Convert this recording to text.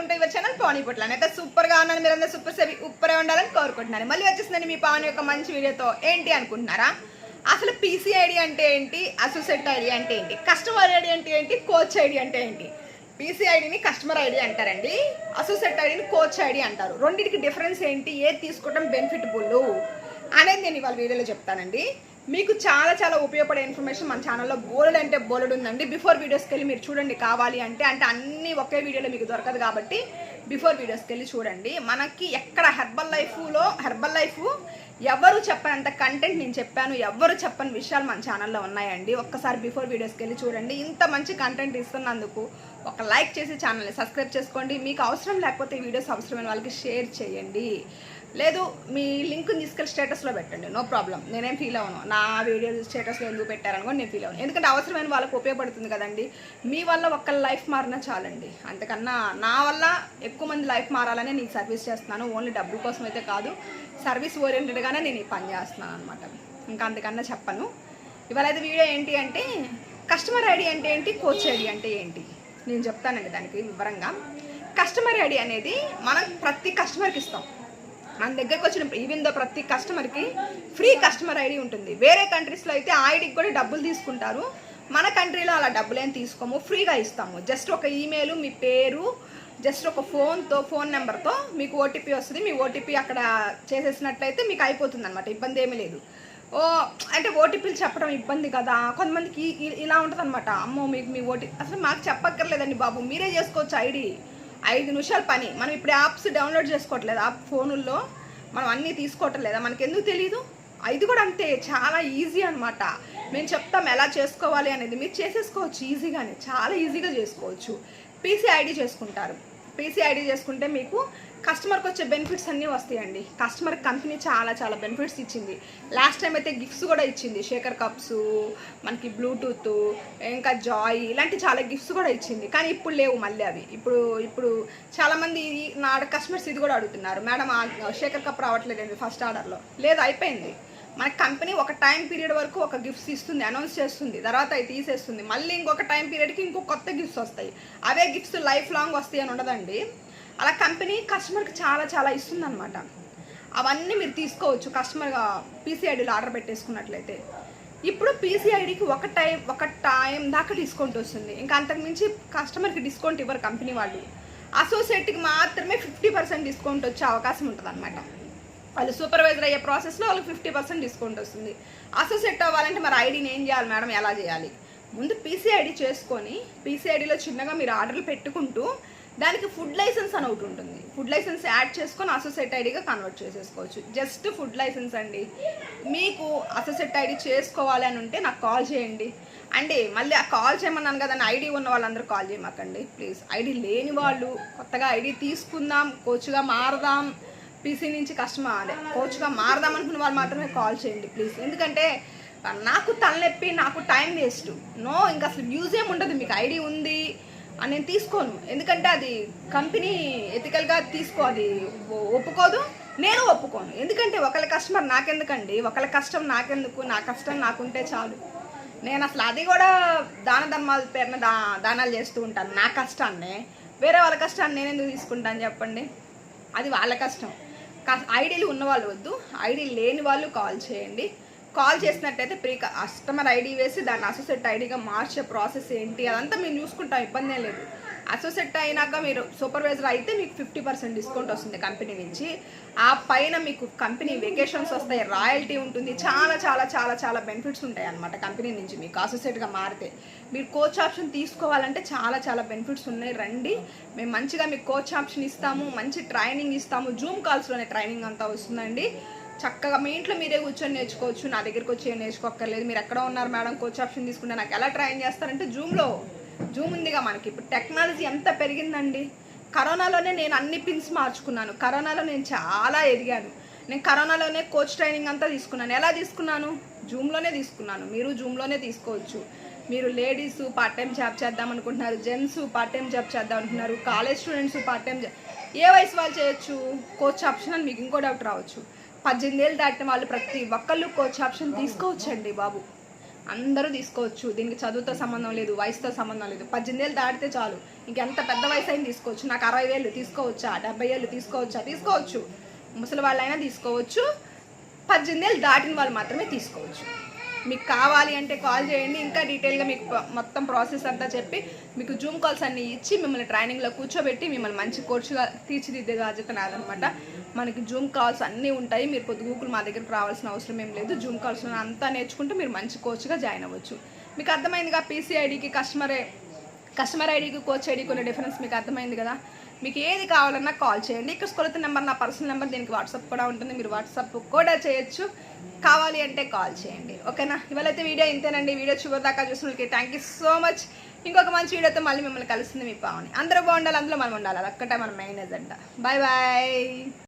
Welcome to your channel Pani Potla అయితే సూపర్గా ఉన్నాను మీరు అందరూ సూపర్ సేవి ఉప్పరే ఉండాలని కోరుకుంటున్నాను. మళ్ళీ వచ్చేసిందండి మీ పావని యొక్క మంచి వీడియోతో. ఏంటి అనుకుంటున్నారా? అసలు పీసీ ఐడి అంటే ఏంటి? అసోసియేట్ ఐడి అంటే ఏంటి? కస్టమర్ ఐడి అంటే ఏంటి? కోచ్ ఐడి అంటే ఏంటి? పీసీ ఐడిని కస్టమర్ ఐడి అంటారండి. అసోసియేట్ ఐడిని కోచ్ ఐడి అంటారు. రెండింటికి డిఫరెన్స్ ఏంటి? ఏది తీసుకోవడం బెనిఫిట్ బుల్లు అనేది నేను ఇవాళ వీడియోలో చెప్తానండి. మీకు చాలా చాలా ఉపయోగపడే ఇన్ఫర్మేషన్ మన ఛానల్లో బోలెడ్ అంటే బోలెడ్ ఉందండి. బిఫోర్ వీడియోస్కి వెళ్ళి మీరు చూడండి కావాలి అంటే అంటే అన్నీ ఒకే వీడియోలో మీకు దొరకదు కాబట్టి బిఫోర్ వీడియోస్కి వెళ్ళి చూడండి. మనకి ఎక్కడ హెర్బల్ లైఫ్లో హెర్బల్ లైఫ్ ఎవరు చెప్పనంత కంటెంట్ నేను చెప్పాను ఎవరు చెప్పని విషయాలు మన ఛానల్లో ఉన్నాయండి. ఒక్కసారి బిఫోర్ వీడియోస్కి వెళ్ళి చూడండి. ఇంత మంచి కంటెంట్ ఇస్తున్నందుకు ఒక లైక్ చేసి ఛానల్ని సబ్స్క్రైబ్ చేసుకోండి. మీకు అవసరం లేకపోతే వీడియోస్ అవసరమైన వాళ్ళకి షేర్ చేయండి. లేదు మీ లింక్ తీసుకెళ్ళి స్టేటస్లో పెట్టండి నో ప్రాబ్లం. నేనేం ఫీల్ అవ్వను. నా వీడియో స్టేటస్లో ఎందుకు పెట్టారనుకో నేను ఫీల్ అవ్వను. ఎందుకంటే అవసరమైన వాళ్ళకి ఉపయోగపడుతుంది కదండి. మీ వల్ల ఒక్క లైఫ్ మారినా చాలండి. అంతకన్నా నా వల్ల ఎక్కువ మంది లైఫ్ మారాలనే నేను సర్వీస్ చేస్తున్నాను. ఓన్లీ డబ్బుల కోసం అయితే కాదు సర్వీస్ ఓరియంటెడ్గానే నేను ఈ పని చేస్తున్నాను అనమాట ఇంకా అంతకన్నా చెప్పను. ఇవాళ అయితే వీడియో ఏంటి అంటే కస్టమర్ ఐడి అంటే ఏంటి కోచ్ ఐడి అంటే ఏంటి? నేను చెప్తానండి దానికి వివరంగా. కస్టమర్ ఐడి అనేది మనం ప్రతి కస్టమర్కి ఇస్తాం. మన దగ్గరకు వచ్చిన ఈవెన్ దో ప్రతి కస్టమర్కి ఫ్రీ కస్టమర్ ఐడి ఉంటుంది. వేరే కంట్రీస్లో అయితే ఆ ఐడికి కూడా డబ్బులు తీసుకుంటారు. మన కంట్రీలో అలా డబ్బులు తీసుకోము. ఫ్రీగా ఇస్తాము. జస్ట్ ఒక ఈమెయిల్ మీ పేరు జస్ట్ ఒక ఫోన్తో ఫోన్ నెంబర్తో మీకు ఓటీపీ వస్తుంది. మీ ఓటీపీ అక్కడ చేసేసినట్లయితే మీకు అయిపోతుంది అనమాట ఇబ్బంది ఏమీ లేదు. ఓ అంటే ఓటీపీలు చెప్పడం ఇబ్బంది కదా. కొంతమందికి ఇ- ఇలా ఉంటుంది అనమాట అమ్మో మీకు మీ ఓటీ అసలు మాకు చెప్పక్కర్లేదండి బాబు. మీరే చేసుకోవచ్చు ఐడి ఐదు నిమిషాల పని. మనం ఇప్పుడు యాప్స్ డౌన్లోడ్ చేసుకోవట్లేదు యాప్ ఫోనుల్లో. మనం అన్నీ తీసుకోవటం లేదా మనకి ఎందుకు తెలియదు ఇది కూడా అంతే చాలా ఈజీ అనమాట మేము చెప్తాం ఎలా చేసుకోవాలి అనేది. మీరు చేసేసుకోవచ్చు ఈజీగానే చాలా ఈజీగా చేసుకోవచ్చు. పీసీ ఐడి చేసుకుంటారు. పీసీ ఐడి చేసుకుంటే మీకు కస్టమర్కి వచ్చే బెనిఫిట్స్ అన్నీ వస్తాయండి. కస్టమర్ కంపెనీ చాలా చాలా బెనిఫిట్స్ ఇచ్చింది. లాస్ట్ టైం అయితే గిఫ్ట్స్ కూడా ఇచ్చింది. షేకర్ కప్స్ మనకి బ్లూటూత్ ఇంకా జాయ్ ఇలాంటి చాలా గిఫ్ట్స్ కూడా ఇచ్చింది. కానీ ఇప్పుడు లేవు మళ్ళీ అవి. ఇప్పుడు ఇప్పుడు చాలామంది నా కస్టమర్స్ ఇది కూడా అడుగుతున్నారు. మేడం షేకర్ కప్ రావట్లేదండి ఫస్ట్ ఆర్డర్లో. లేదు అయిపోయింది. మన కంపెనీ ఒక టైం పీరియడ్ వరకు ఒక గిఫ్ట్స్ ఇస్తుంది అనౌన్స్ చేస్తుంది తర్వాత అవి తీసేస్తుంది. మళ్ళీ ఇంకొక టైం పీరియడ్కి ఇంకో కొత్త గిఫ్ట్స్ వస్తాయి. అవే గిఫ్ట్స్ లైఫ్ లాంగ్ వస్తాయి అని ఉండదండి. అలా కంపెనీ కస్టమర్కి చాలా చాలా ఇస్తుంది అనమాట అవన్నీ మీరు తీసుకోవచ్చు. కస్టమర్గా పీసీఐడీలో ఆర్డర్ పెట్టేసుకున్నట్లయితే. ఇప్పుడు పీసీఐడికి ఒక టైం ఒక టైం దాకా డిస్కౌంట్ వస్తుంది. ఇంకా అంతకుమించి కస్టమర్కి డిస్కౌంట్ ఇవ్వరు కంపెనీ వాళ్ళు. అసోసియేట్కి మాత్రమే ఫిఫ్టీ పర్సెంట్ డిస్కౌంట్ వచ్చే అవకాశం ఉంటుంది అనమాట వాళ్ళు సూపర్వైజర్ అయ్యే ప్రాసెస్లో వాళ్ళకి ఫిఫ్టీ పర్సెంట్ డిస్కౌంట్ వస్తుంది. అసోసియేట్ అవ్వాలంటే మరి ఐడీని ఏం చేయాలి మేడం ఎలా చేయాలి? ముందు పీసీఐడి చేసుకొని పీసీఐడిలో చిన్నగా మీరు ఆర్డర్లు పెట్టుకుంటూ దానికి ఫుడ్ లైసెన్స్ అని ఒకటి ఉంటుంది. ఫుడ్ లైసెన్స్ యాడ్ చేసుకొని అసోసియేట్ ఐడిగా కన్వర్ట్ చేసేసుకోవచ్చు. జస్ట్ ఫుడ్ లైసెన్స్ అండి. మీకు అసోసియేట్ ఐడి చేసుకోవాలి అని ఉంటే నాకు కాల్ చేయండి. అండి మళ్ళీ ఆ కాల్ చేయమన్నాను కదా ఐడి ఉన్న వాళ్ళందరూ కాల్ చేయమాకండి. ప్లీజ్ ఐడి లేని వాళ్ళు కొత్తగా ఐడి తీసుకుందాం కోచ్గా మారదాం. పీసీ నుంచి కస్టమర్ అదే కోచ్గా మారదాం అనుకున్న వాళ్ళు మాత్రమే కాల్ చేయండి ప్లీజ్ ఎందుకంటే నాకు తలనొప్పి నాకు టైం వేస్ట్ నో ఇంకా అసలు యూజ్ ఏమి ఉండదు. మీకు ఐడి ఉంది. నేను తీసుకోను. ఎందుకంటే అది కంపెనీ ఎథికల్గా తీసుకో అది ఒ- ఒప్పుకోదు. నేను ఒప్పుకోను. ఎందుకంటే ఒకళ్ళ కస్టమర్ నాకెందుకండి? ఒకళ్ళ కష్టం నాకెందుకు? నా కష్టం నాకుంటే చాలు. నేను అసలు అది కూడా దాన ధర్మాల పేరున దా దానాలు చేస్తూ ఉంటాను. నా కష్టాన్నే. వేరే వాళ్ళ కష్టాన్ని నేను ఎందుకు తీసుకుంటాను చెప్పండి? అది వాళ్ళ కష్టం. కా- ఐడీలు ఉన్న వాళ్ళు వద్దు. ఐడి లేని వాళ్ళు కాల్ చేయండి. కాల్ చేసినట్టయితే ప్రీ కస్టమర్ ఐడి వేసి దాన్ని అసోసియేట్ ఐడిగా మార్చే ప్రాసెస్ ఏంటి? అదంతా మేము చూసుకుంటాం ఇబ్బంది లేదు. అసోసియేట్ అయినాక మీరు సూపర్వైజర్ అయితే మీకు ఫిఫ్టీ పర్సెంట్ డిస్కౌంట్ వస్తుంది కంపెనీ నుంచి. ఆ పైన మీకు కంపెనీ వెకేషన్స్ వస్తాయి రాయల్టీ ఉంటుంది చాలా చాలా చాలా చాలా బెనిఫిట్స్ ఉంటాయి అన్నమాట కంపెనీ నుంచి మీకు అసోసియేట్గా మారితే. మీరు కోచ్ ఆప్షన్ తీసుకోవాలంటే చాలా చాలా బెనిఫిట్స్ ఉన్నాయి. రండి మేము మంచిగా మీకు కోచ్ ఆప్షన్ ఇస్తాము మంచి ట్రైనింగ్ ఇస్తాము. జూమ్ కాల్స్లోనే ట్రైనింగ్ అంతా వస్తుందండి. చక్కగా మీ ఇంట్లో మీరే కూర్చొని నేర్చుకోవచ్చు నా దగ్గరికి వచ్చి నేర్చుకోక్కర్లేదు. మీరు ఎక్కడ ఉన్నారు మేడం? కోచ్ ఆప్షన్ తీసుకుంటే నాకు ఎలా ట్రైన్ చేస్తారంటే జూమ్లో జూమ్ ఉందిగా మనకి. ఇప్పుడు టెక్నాలజీ ఎంత పెరిగిందండి. కరోనాలోనే నేను అన్ని పిన్స్ మార్చుకున్నాను. కరోనాలో నేను చాలా ఎదిగాను. నేను కరోనాలోనే కోచ్ ట్రైనింగ్ అంతా తీసుకున్నాను. ఎలా తీసుకున్నాను? జూమ్లోనే తీసుకున్నాను. మీరు జూమ్లోనే తీసుకోవచ్చు. మీరు లేడీస్ పార్ట్ టైం జాబ్ చేద్దాం అనుకుంటున్నారు జెంట్స్ పార్ట్ టైం జాబ్ చేద్దాం అనుకుంటున్నారు college students part time job ఏ వయసు వాళ్ళు చేయొచ్చు? కోచ్ ఆప్షన్ అని మీకు ఇంకో డౌట్ రావచ్చు. పద్దెనిమిది ఏళ్ళు దాటిన వాళ్ళు ప్రతి ఒక్కళ్ళు కోచ్ ఆప్షన్ తీసుకోవచ్చండి బాబు. అందరూ తీసుకోవచ్చు. దీనికి చదువుతో సంబంధం లేదు వయసుతో సంబంధం లేదు. పద్దెనిమిది ఏళ్ళు దాటితే చాలు. ఇంకెంత పెద్ద వయసు అయినా తీసుకోవచ్చు. నాకు అరవై వేలు తీసుకోవచ్చా? డెబ్బై ఏళ్ళు తీసుకోవచ్చా? తీసుకోవచ్చు. ముసలి వాళ్ళైనా తీసుకోవచ్చు. పద్దెనిమిది ఏళ్ళు దాటిన వాళ్ళు మాత్రమే తీసుకోవచ్చు. మీకు కావాలి అంటే కాల్ చేయండి. ఇంకా డీటెయిల్గా మీకు మొత్తం ప్రాసెస్ అంతా చెప్పి మీకు జూమ్ కాల్స్ అన్నీ ఇచ్చి మిమ్మల్ని ట్రైనింగ్లో కూర్చోబెట్టి మిమ్మల్ని మంచి కోచ్గా తీర్చిదిద్దే బాధ్యత నాదనమాట మనకి జూమ్ కాల్స్ అన్నీ ఉంటాయి. మీరు పొద్దుగూకులు మా దగ్గరకు రావాల్సిన అవసరం ఏం లేదు. జూమ్ కాల్స్ అంతా నేర్చుకుంటే మీరు మంచి కోచ్గా జాయిన్ అవ్వచ్చు. మీకు అర్థమైందిగా? పీసీఐడికి కస్టమర్ కస్టమర్ ఐడికి కోచ్ ఐడికి ఉన్న డిఫరెన్స్ మీకు అర్థమైంది కదా? మీకు ఏది కావాలన్నా కాల్ చేయండి. ఇక్కడ స్కూల్ నెంబర్ నా పర్సనల్ నెంబర్ దీనికి వాట్సాప్ కూడా ఉంటుంది. మీరు వాట్సాప్ కూడా చేయొచ్చు. కావాలి అంటే కాల్ చేయండి. ఓకేనా ఇవాళైతే వీడియో ఇంతేనండి. వీడియో చివరి దాకా చూసిన వాళ్ళకి థ్యాంక్ యూ సో మచ్ ఇంకొక మంచి వీడియోతో మళ్ళీ మిమ్మల్ని కలుస్తుంది మీ పావని. అందరూ బాగుండాలి అందులో మనం ఉండాలి. అది ఒక్కటే మన మెయిన్ ఎజెండా బాయ్ బాయ్